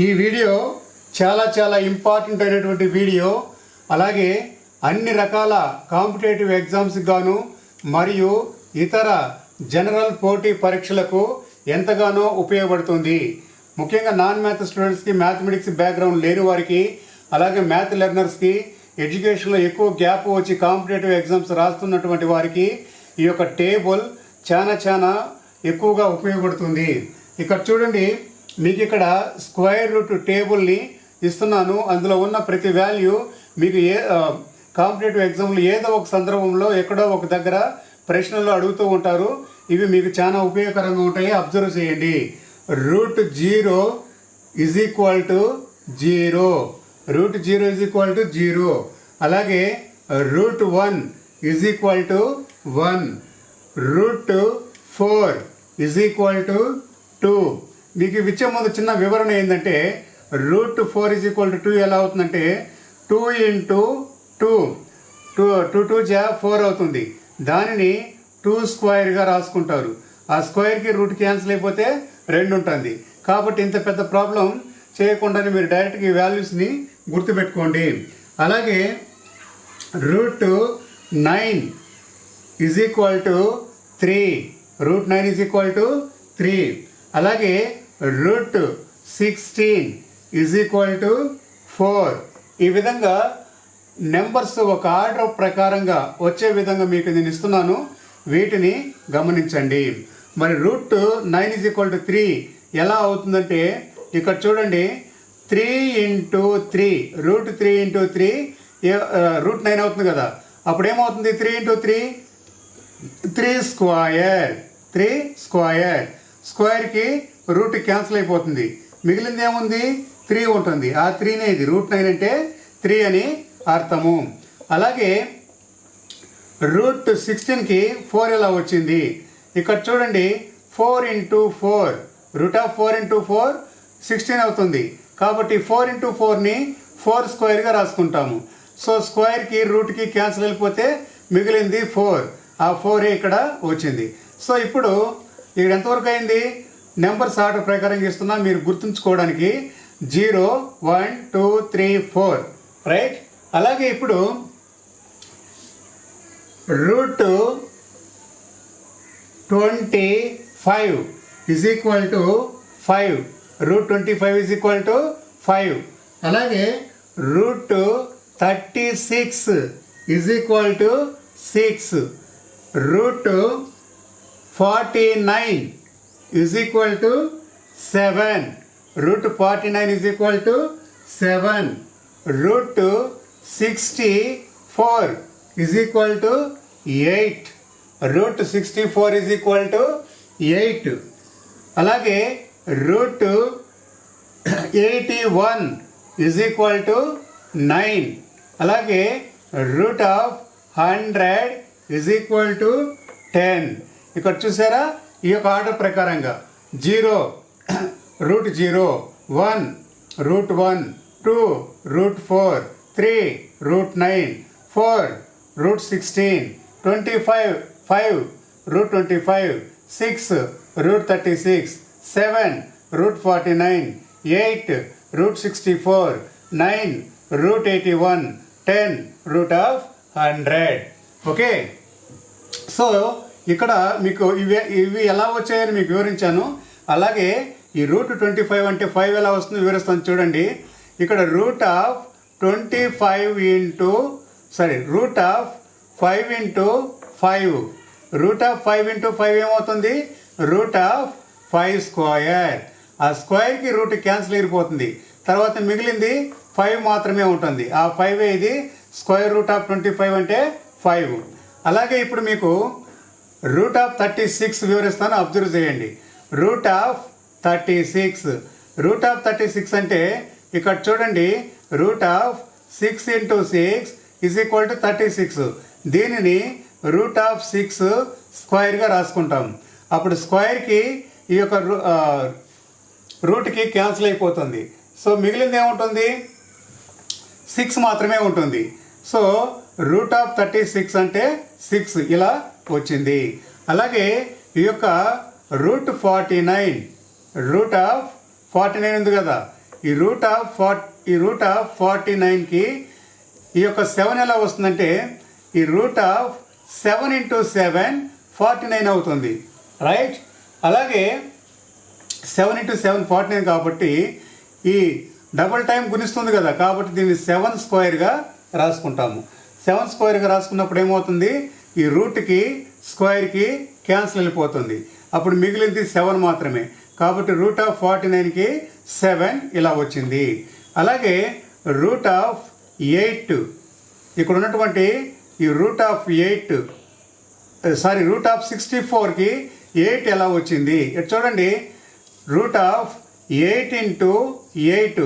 ఈ వీడియో చాలా చాలా ఇంపార్టెంట్ అయినటువంటి వీడియో. అలాగే అన్ని రకాల కాంపిటేటివ్ ఎగ్జామ్స్కి గాను మరియు ఇతర జనరల్ పోటీ పరీక్షలకు ఎంతగానో ఉపయోగపడుతుంది. ముఖ్యంగా నాన్ మ్యాథ్ స్టూడెంట్స్కి మ్యాథమెటిక్స్ బ్యాక్గ్రౌండ్ లేని వారికి అలాగే మ్యాథ్ లెర్నర్స్కి ఎడ్యుకేషన్లో ఎక్కువ గ్యాప్ వచ్చి కాంపిటేటివ్ ఎగ్జామ్స్ రాస్తున్నటువంటి వారికి ఈ యొక్క టేబుల్ చాలా చాలా ఎక్కువగా ఉపయోగపడుతుంది. ఇక్కడ చూడండి మీకు ఇక్కడ స్క్వేర్ రూట్ టేబుల్ని ఇస్తున్నాను. అందులో ఉన్న ప్రతి వాల్యూ మీకు ఏ కాంపిటేటివ్ ఎగ్జామ్లో ఏదో ఒక సందర్భంలో ఎక్కడో ఒక దగ్గర ప్రశ్నల్లో అడుగుతూ ఉంటారు. ఇవి మీకు చాలా ఉపయోగకరంగా ఉంటాయి. అబ్జర్వ్ చేయండి. Root zero is equal to zero. Root zero is equal to zero. అలాగే root one is equal to one. Root four is equal to two. మీకు ఇవి ఇచ్చే ముందు చిన్న వివరణ ఏంటంటే root four is equal to two ఎలా అవుతుందంటే two into two two two two జా ఫోర్ అవుతుంది. దానిని టూ స్క్వైర్గా రాసుకుంటారు. ఆ స్క్వైర్కి రూట్ క్యాన్సిల్ అయిపోతే రెండు ఉంటుంది. కాబట్టి ఇంత పెద్ద ప్రాబ్లం చేయకుండానే మీరు డైరెక్ట్గా ఈ వాల్యూస్ని గుర్తుపెట్టుకోండి. అలాగే root nine is equal to three. Root nine is equal to three. అలాగే root sixteen is equal to four ఈ విధంగా నెంబర్స్ ఒక ఆర్డర్ ప్రకారంగా వచ్చే విధంగా మీకు నేను ఇస్తున్నాను. వీటిని గమనించండి. మరి root nine is equal to three ఎలా అవుతుందంటే ఇక్కడ చూడండి. Three into three root three into three root nine అవుతుంది కదా. అప్పుడు ఏమవుతుంది? Three into three three square three square స్క్వేర్కి root cancel అయిపోతుంది. మిగిలింది ఏముంది? త్రీ ఉంటుంది. ఆ త్రీనే ఇది. రూట్ నైన్ అంటే త్రీ అని అర్థము. అలాగే రూట్ సిక్స్టీన్కి ఫోర్ ఎలా వచ్చింది? ఇక్కడ చూడండి. Four into four. Root of four into four sixteen అవుతుంది. కాబట్టి ఫోర్ ఇంటూ ఫోర్ని ఫోర్ స్క్వేర్గా రాసుకుంటాము. సో స్క్వేర్కి రూట్కి క్యాన్సిల్ అయిపోతే మిగిలింది ఫోర్. ఆ ఫోరే ఇక్కడ వచ్చింది. సో ఇప్పుడు ఇక్కడ ఎంతవరకు అయింది? నెంబర్స్ ఆర్డర్ ప్రకారం ఇస్తున్నా మీరు గుర్తుంచుకోవడానికి zero one two three four. Right? అలాగే ఇప్పుడు root twenty five is equal to five root twenty five is equal to five అలాగే root thirty six is equal to six root forty nine is equal to seven root forty nine is equal to seven root sixty four is equal to eight root sixty four is equal to eight అలాగే root eighty one is equal to nine అలాగే root of hundred is equal to ten ఇక్కడ చూసారా ఈ యొక్క order ప్రకారంగా zero root zero one root one two root four three root nine four root sixteen twenty five five root twenty five six root thirty six seven root forty nine eight root sixty four nine root eighty one ten root of hundred. Okay? So ఇక్కడ మీకు ఇవి ఇవి ఎలా వచ్చాయని మీకు వివరించాను. అలాగే ఈ రూట్ ట్వంటీ ఫైవ్ అంటే ఫైవ్ ఎలా వస్తుందో వివరిస్తాను చూడండి. ఇక్కడ root of twenty five into sorry root of five into five. Root of five into five ఏమవుతుంది? రూట్ ఆఫ్ ఫైవ్ స్క్వయర్ ఆ స్క్వేర్కి రూట్ క్యాన్సిల్ అయిపోతుంది. తర్వాత మిగిలింది ఫైవ్ మాత్రమే ఉంటుంది. ఆ ఫైవ్ ఇది square root of twenty five అంటే ఫైవ్. అలాగే ఇప్పుడు మీకు రూట్ ఆఫ్ థర్టీ సిక్స్ వివరిస్తాను అబ్జర్వ్ చేయండి. Root of thirty six. Root of thirty six అంటే ఇక్కడ చూడండి root of six into six is equal to thirty six. దీనిని రూట్ ఆఫ్ సిక్స్ స్క్వైర్గా రాసుకుంటాం. అప్పుడు స్క్వైర్కి ఈ యొక్క రూ- రూట్కి క్యాన్సిల్ అయిపోతుంది. సో మిగిలింది ఏముంటుంది? సిక్స్ మాత్రమే ఉంటుంది. So root of thirty six అంటే సిక్స్. ఇలా వచ్చింది. అలాగే ఈ యొక్క root forty nine root of forty nine ఉంది కదా. ఈ రూట్ ఆఫ్ ఫార్ ఈ రూట్ ఆఫ్ ఫార్టీ నైన్కి ఈ యొక్క సెవెన్ ఎలా వస్తుందంటే ఈ root of seven into seven forty nine అవుతుంది. రైట్? అలాగే seven into seven forty nine కాబట్టి ఈ డబుల్ టైం గుణిస్తుంది కదా. కాబట్టి దీన్ని సెవెన్ స్క్వేర్గా రాసుకుంటాము. సెవెన్ స్క్వేర్గా రాసుకున్నప్పుడు ఏమవుతుంది? ఈ రూట్కి స్క్వేర్కి క్యాన్సిల్ వెళ్ళిపోతుంది. అప్పుడు మిగిలింది సెవెన్ మాత్రమే. కాబట్టి రూట్ ఆఫ్ ఫార్టీ నైన్కి సెవెన్ ఇలా వచ్చింది. అలాగే రూట్ ఆఫ్ ఎయిట్ ఇక్కడ ఉన్నటువంటి ఈ root of eight sorry root of sixty ఫోర్కి ఎయిట్ ఎలా వచ్చింది? ఇటు చూడండి. Root of eight into eight.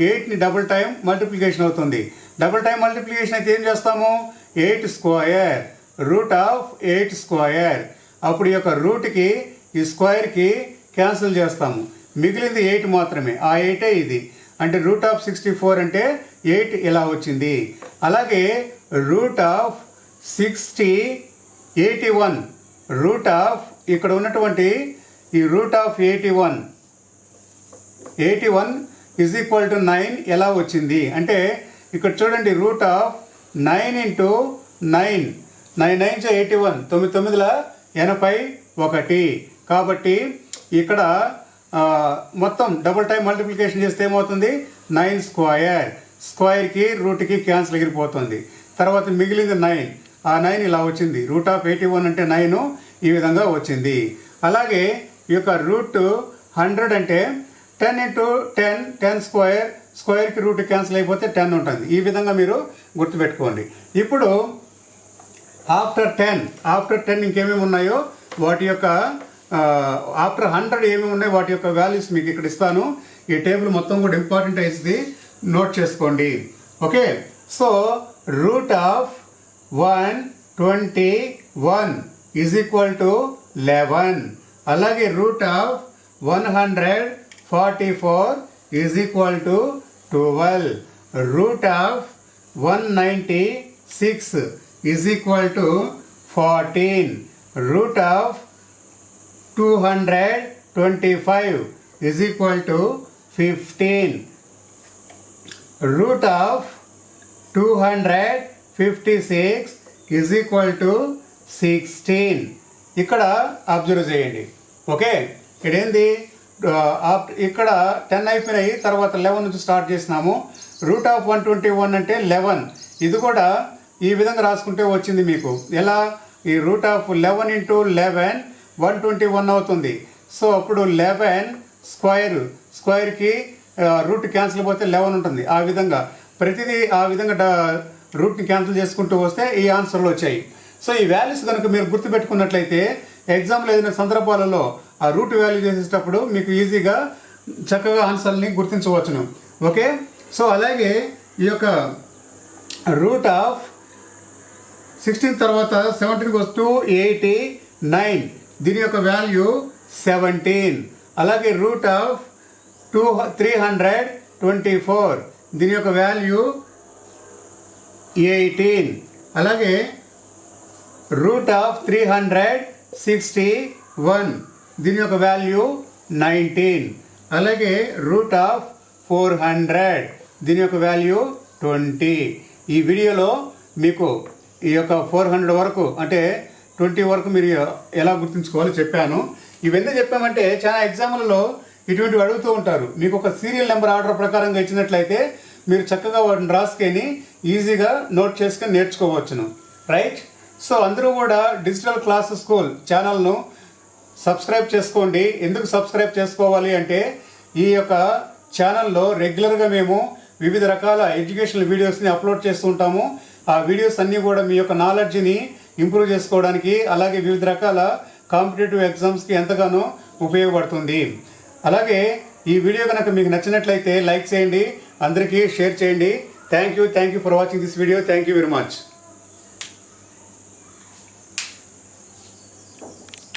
ఎయిట్ని double time multiplication అవుతుంది. డబుల్ టైం మల్టిప్లికేషన్ అయితే ఏం చేస్తాము? Eight square root of eight square అప్పుడు ఈ యొక్క రూట్కి ఈ స్క్వైర్కి క్యాన్సిల్ చేస్తాము. మిగిలింది ఎయిట్ మాత్రమే. ఆ ఎయిటే ఇది. అంటే రూట్ ఆఫ్ సిక్స్టీ ఫోర్ అంటే ఎయిట్ ఇలా వచ్చింది. అలాగే root of sixty eighty one. Root of ఇక్కడ ఉన్నటువంటి ఈ root of eighty one. Eighty one is equal to nine ఎలా వచ్చింది? అంటే ఇక్కడ చూడండి root of nine into nine. Nine nine eighty one. తొమ్మిది తొమ్మిదిల ఎనభై ఒకటి. కాబట్టి ఇక్కడ మొత్తం డబుల్ టైం మల్టిప్లికేషన్ చేస్తే ఏమవుతుంది? నైన్ స్క్వయర్ స్క్వైర్కి రూట్కి క్యాన్సిల్ ఎగిరిపోతుంది. తర్వాత మిగిలింది నైన్. ఆ నైన్ ఇలా వచ్చింది. రూట్ ఆఫ్ ఎయిటీ వన్ అంటే నైన్. ఈ విధంగా వచ్చింది. అలాగే ఈ యొక్క రూట్ హండ్రెడ్ అంటే ten into ten ten square స్క్వయర్కి root cancel అయిపోతే టెన్ ఉంటుంది. ఈ విధంగా మీరు గుర్తుపెట్టుకోండి. ఇప్పుడు ఆఫ్టర్ టెన్ ఆఫ్టర్ టెన్ ఇంకేమేమి ఉన్నాయో వాటి యొక్క ఆఫ్టర్ హండ్రెడ్ ఏమేమి ఉన్నాయో వాటి యొక్క వాల్యూస్ మీకు ఇక్కడ ఇస్తాను. ఈ టేబుల్ మొత్తం కూడా ఇంపార్టెంట్ అయింది నోట్ చేసుకోండి. Okay? So root of one twenty one is equal to eleven. అలాగే root of one hundred forty four is equal to twelve. Root of one ninety six. Is equal to fourteen root of two hundred twenty five is equal to fifteen root of two hundred fifty six is equal to sixteen ఇక్కడ observe చేయండి. Okay ఇక్కడ ఏంది ఇక్కడ ten అయిపోయినాయి తర్వాత eleven నుంచి start చేసినాము. Root of one twenty one అంటే లెవెన్ ఇది కూడా ఈ విధంగా రాసుకుంటే వచ్చింది మీకు. ఎలా? ఈ root of eleven into eleven one twenty one అవుతుంది. సో అప్పుడు లెవెన్ స్క్వైర్ స్క్వైర్కి రూట్ క్యాన్సిల్ పోతే లెవెన్ ఉంటుంది. ఆ విధంగా. ప్రతిదీ ఆ విధంగా రూట్ని క్యాన్సిల్ చేసుకుంటూ వస్తే ఈ ఆన్సర్లు వచ్చాయి. సో ఈ వాల్యూస్ కనుక మీరు గుర్తుపెట్టుకున్నట్లయితే ఎగ్జామ్లో ఏదైనా సందర్భాలలో ఆ రూట్ వాల్యూ చేసేటప్పుడు మీకు ఈజీగా చక్కగా ఆన్సర్ని గుర్తించవచ్చును. ఓకే? సో అలాగే ఈ యొక్క రూట్ ఆఫ్ సిక్స్టీన్ తర్వాత సెవెంటీన్ వస్తూ ఎయిటీ నైన్. దీని యొక్క వాల్యూ సెవెంటీన్. అలాగే root of two three hundred twenty four. దీని యొక్క వాల్యూ ఎయిటీన్. అలాగే root of three hundred sixty one. దీని యొక్క వాల్యూ నైన్టీన్. అలాగే రూట్ ఆఫ్ ఫోర్ హండ్రెడ్. దీని యొక్క వాల్యూ ట్వంటీ. ఈ వీడియోలో మీకు ఈ యొక్క ఫోర్ హండ్రెడ్ వరకు అంటే ట్వంటీ వరకు మీరు ఎలా గుర్తుంచుకోవాలో చెప్పాను. ఇవన్నీ చెప్పామంటే చాలా ఎగ్జామ్లలో ఇటువంటివి అడుగుతూ ఉంటారు. మీకు ఒక సీరియల్ నెంబర్ ఆర్డర్ ప్రకారంగా ఇచ్చినట్లయితే మీరు చక్కగా వాటిని రాసుకొని ఈజీగా నోట్ చేసుకొని నేర్చుకోవచ్చును. రైట్? సో అందరూ కూడా డిజిటల్ క్లాస్ స్కూల్ ఛానల్ను సబ్స్క్రైబ్ చేసుకోండి. ఎందుకు సబ్స్క్రైబ్ చేసుకోవాలి అంటే ఈ యొక్క ఛానల్లో రెగ్యులర్గా మేము వివిధ రకాల ఎడ్యుకేషనల్ వీడియోస్ని అప్లోడ్ చేస్తూ ఉంటాము. ఆ వీడియోస్ అన్నీ కూడా మీ యొక్క నాలెడ్జ్ని ఇంప్రూవ్ చేసుకోవడానికి అలాగే వివిధ రకాల కాంపిటేటివ్ ఎగ్జామ్స్కి ఎంతగానో ఉపయోగపడుతుంది. అలాగే ఈ వీడియో కనుక మీకు నచ్చినట్లయితే లైక్ చేయండి అందరికీ షేర్ చేయండి. Thank you thank you for watching this video thank you very much